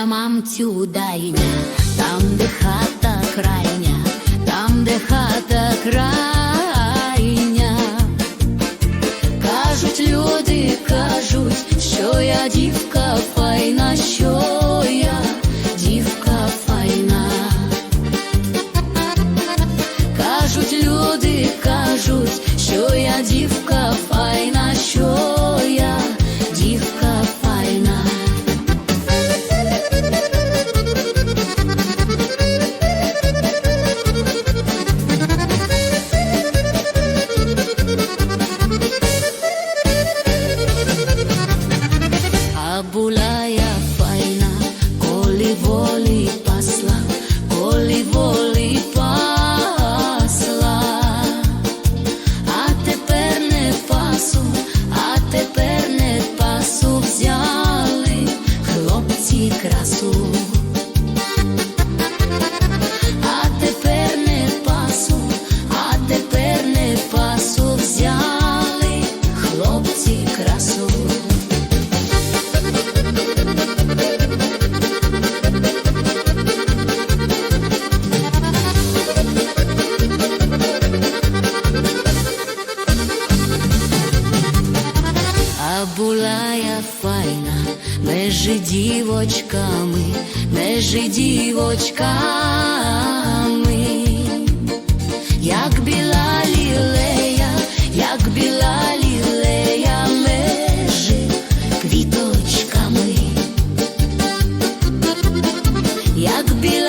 мамцю дайня, там, де хата крайня, там, де хата крайня. Кажуть люди, кажуть, що я дівка файна, що я дівка файна. Кажуть люди, кажуть, що я дівка файна, Була я файна, межі дівочками, межі дівочками, як біла лілея, як біла лілея, межі квіточками, як біла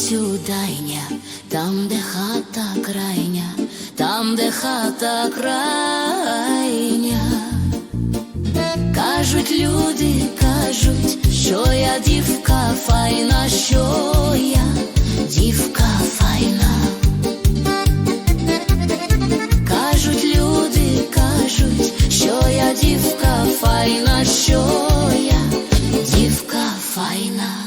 Дайня, мамцю, дайня, там, де хата крайня, там, де хата крайня. Кажуть люди, кажуть, що я дівка файна, що я дівка файна. Кажуть люди, кажуть, що я дівка файна, що я дівка файна.